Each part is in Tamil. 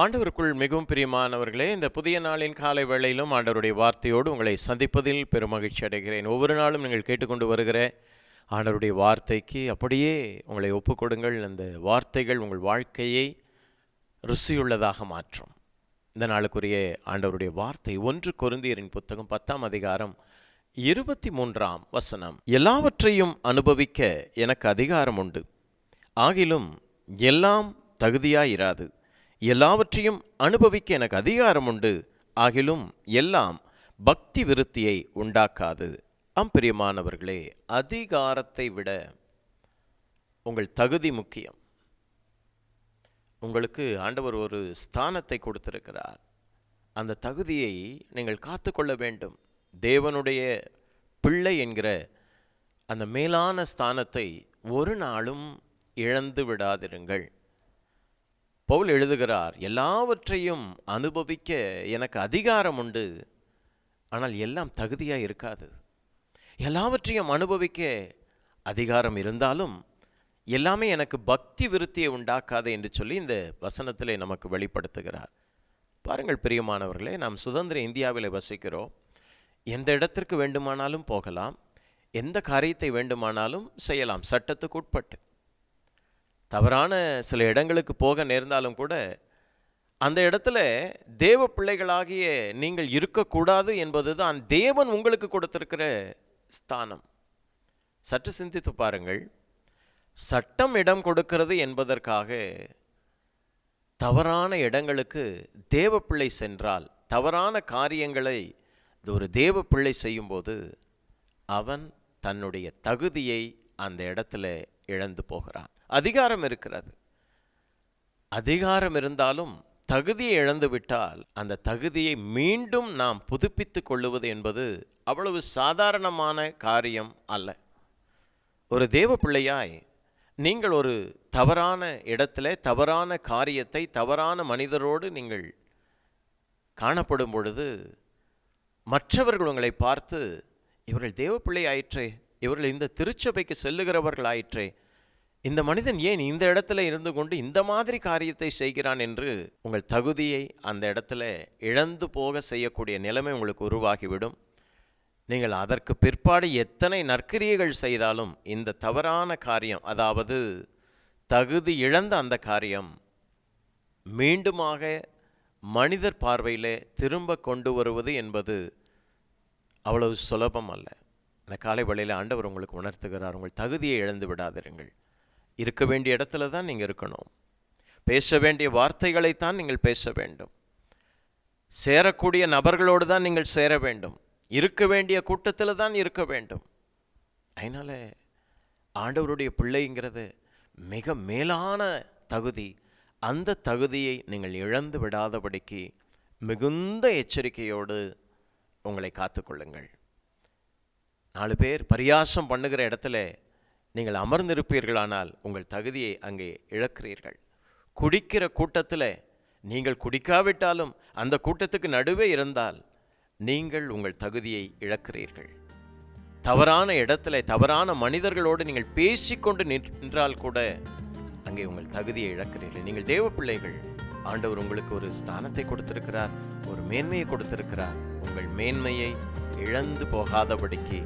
ஆண்டவருக்குள் மிகவும் பிரியமானவர்களே இந்த புதிய நாளின் காலை வேளையிலும் ஆண்டவருடைய வார்த்தையோடு உங்களை சந்திப்பதில் பெருமகிழ்ச்சி அடைகிறேன். ஒவ்வொரு நாளும் நீங்கள் கேட்டுக்கொண்டு வருகிற ஆண்டவருடைய வார்த்தைக்கு அப்படியே உங்களை ஒப்புக்கொடுங்கள். அந்த வார்த்தைகள் உங்கள் வாழ்க்கையை ருசியுள்ளதாக மாற்றும். இந்த நாளுக்குரிய ஆண்டவருடைய வார்த்தை ஒன்று கொருந்தியரின் புத்தகம் பத்தாம் அதிகாரம் இருபத்தி மூன்றாம் வசனம். எல்லாவற்றையும் அனுபவிக்க எனக்கு அதிகாரம் உண்டு. ஆகிலும் எல்லாம் தகுதியாயிராது. எல்லாவற்றையும் அனுபவிக்க எனக்கு அதிகாரம் உண்டு ஆகிலும் எல்லாம் பக்தி விருத்தியை உண்டாக்காது. அம்பிரியமானவர்களே அதிகாரத்தை விட உங்கள் தகுதி முக்கியம். உங்களுக்கு ஆண்டவர் ஒரு ஸ்தானத்தை கொடுத்திருக்கிறார். அந்த தகுதியை நீங்கள் காத்துக்கொள்ள வேண்டும். தேவனுடைய பிள்ளை என்கிற அந்த மேலான ஸ்தானத்தை ஒரு நாளும் இழந்து விடாதிருங்கள். பவுல் எழுதுகிறார் எல்லாவற்றையும் அனுபவிக்க எனக்கு அதிகாரம் உண்டு ஆனால் எல்லாம் தகுதியாக இருக்காது. எல்லாவற்றையும் அனுபவிக்க அதிகாரம் இருந்தாலும் எல்லாமே எனக்கு பக்தி விருத்தியை உண்டாக்காது என்று சொல்லி இந்த வசனத்திலே நமக்கு வெளிப்படுத்துகிறார். பாருங்கள் பிரியமானவர்களே நாம் சுதந்திர இந்தியாவில் வசிக்கிறோம். எந்த இடத்திற்கு வேண்டுமானாலும் போகலாம் எந்த காரியத்தை வேண்டுமானாலும் செய்யலாம் சட்டத்துக்கு உட்பட்டு. தவறான சில இடங்களுக்கு போக நேர்ந்தாலும் கூட அந்த இடத்துல தேவ பிள்ளைகளாகிய நீங்கள் இருக்கக்கூடாது என்பது தான் தேவன் உங்களுக்கு கொடுத்திருக்கிற ஸ்தானம். சற்று சிந்தித்து பாருங்கள். சட்டம் இடம் கொடுக்கிறது என்பதற்காக தவறான இடங்களுக்கு தேவ பிள்ளை சென்றால் தவறான காரியங்களை இது ஒரு தேவ பிள்ளை செய்யும்போது அவன் தன்னுடைய தகுதியை அந்த இடத்துல இழந்து போகிறான். அதிகாரம் இருக்கிறது. அதிகாரம் இருந்தாலும் தகுதியை இழந்து விட்டால் அந்த தகுதியை மீண்டும் நாம் புதுப்பித்து கொள்ளுவது என்பது அவ்வளவு சாதாரணமான காரியம் அல்ல. ஒரு தேவ பிள்ளையாய் நீங்கள் ஒரு தவறான இடத்துல தவறான காரியத்தை தவறான மனிதரோடு நீங்கள் காணப்படும் பொழுது மற்றவர்கள் உங்களை பார்த்து இவர்கள் தேவ பிள்ளை ஆயிற்றே இவர்கள் இந்த திருச்சபைக்கு செல்லுகிறவர்கள் ஆயிற்றே இந்த மனிதன் ஏன் இந்த இடத்துல இருந்து கொண்டு இந்த மாதிரி காரியத்தை செய்கிறான் என்று உங்கள் தகுதியை அந்த இடத்துல இழந்து போக செய்யக்கூடிய நிலைமை உங்களுக்கு உருவாகிவிடும். நீங்கள் அதற்கு பிற்பாடு எத்தனை நற்கிரியைகள் செய்தாலும் இந்த தவறான காரியம் அதாவது தகுதி இழந்த அந்த காரியம் மீண்டுமாக மனிதர் பார்வையில் திரும்ப கொண்டு வருவது என்பது அவ்வளவு சுலபம் அல்ல. இந்த காலை வேளையில் ஆண்டவர் உங்களுக்கு உணர்த்துகிறார். உங்கள் தகுதியை இழந்து விடாதிருங்கள். இருக்க வேண்டிய இடத்துல தான் நீங்கள் இருக்கணும். பேச வேண்டிய வார்த்தைகளைத்தான் நீங்கள் பேச வேண்டும். சேரக்கூடிய நபர்களோடு தான் நீங்கள் சேர வேண்டும். இருக்க வேண்டிய கூட்டத்தில் தான் இருக்க வேண்டும். அதனால் ஆண்டவருடைய பிள்ளைங்கிறது மிக மேலான தகுதி. அந்த தகுதியை நீங்கள் இழந்து விடாதபடிக்கு மிகுந்த எச்சரிக்கையோடு உங்களை காத்துக்கொள்ளுங்கள். நாலு பேர் பரியாசம் பண்ணுகிற இடத்துல நீங்கள் அமர்ந்திருப்பீர்களானால் உங்கள் தகுதியை அங்கே இழக்கிறீர்கள். குடிக்கிற கூட்டத்தில் நீங்கள் குடிக்காவிட்டாலும் அந்த கூட்டத்துக்கு நடுவே இருந்தால் நீங்கள் உங்கள் தகுதியை இழக்கிறீர்கள். தவறான இடத்துல தவறான மனிதர்களோடு நீங்கள் பேசிக்கொண்டு நின்றால் கூட அங்கே உங்கள் தகுதியை இழக்கிறீர்கள். நீங்கள் தேவ பிள்ளைகள். ஆண்டவர் உங்களுக்கு ஒரு ஸ்தானத்தை கொடுத்திருக்கிறார் ஒரு மேன்மையை கொடுத்திருக்கிறார். உங்கள் மேன்மையை இழந்து போகாதபடிக்கு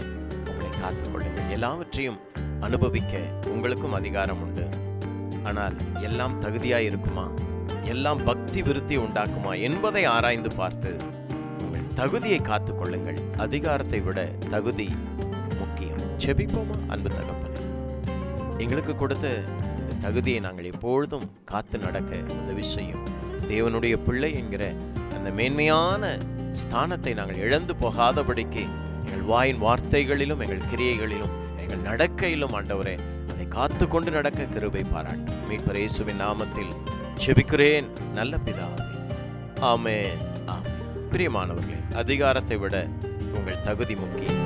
உங்களை காத்துக்கொள்ளுங்கள். எல்லாவற்றையும் அனுபவிக்க உங்களுக்கும் அதிகாரம் உண்டு. ஆனால் எல்லாம் தகுதியாக இருக்குமா? எல்லாம் பக்தி விருத்தி உண்டாக்குமா என்பதை ஆராய்ந்து பார்த்து உங்கள் தகுதியை காத்துக்கொள்ளுங்கள் அதிகாரத்தை விட தகுதி முக்கியம். செபிப்போமா அன்பு தகப்பனே? எங்களுக்கு கொடுத்த இந்த தகுதியை நாங்கள் எப்பொழுதும் காத்து நடக்க உதவி செய்யும். தேவனுடைய பிள்ளை என்கிற அந்த மேன்மையான ஸ்தானத்தை நாங்கள் இழந்து போகாதபடிக்கு எங்கள் வாயின் வார்த்தைகளிலும் எங்கள் கிரியைகளிலும் எங்கள் நடக்கையிலும் ஆண்டவரே அதை காத்து கொண்டு நடக்க கிருபை பாராட்டும் மீட்பர் இயேசுவின் நாமத்தில் செபிக்கிறேன். நல்ல பிதாவே. ஆமே ஆமே பிரியமானவர்களே அதிகாரத்தை விட உங்கள் தகுதி முக்கியம்.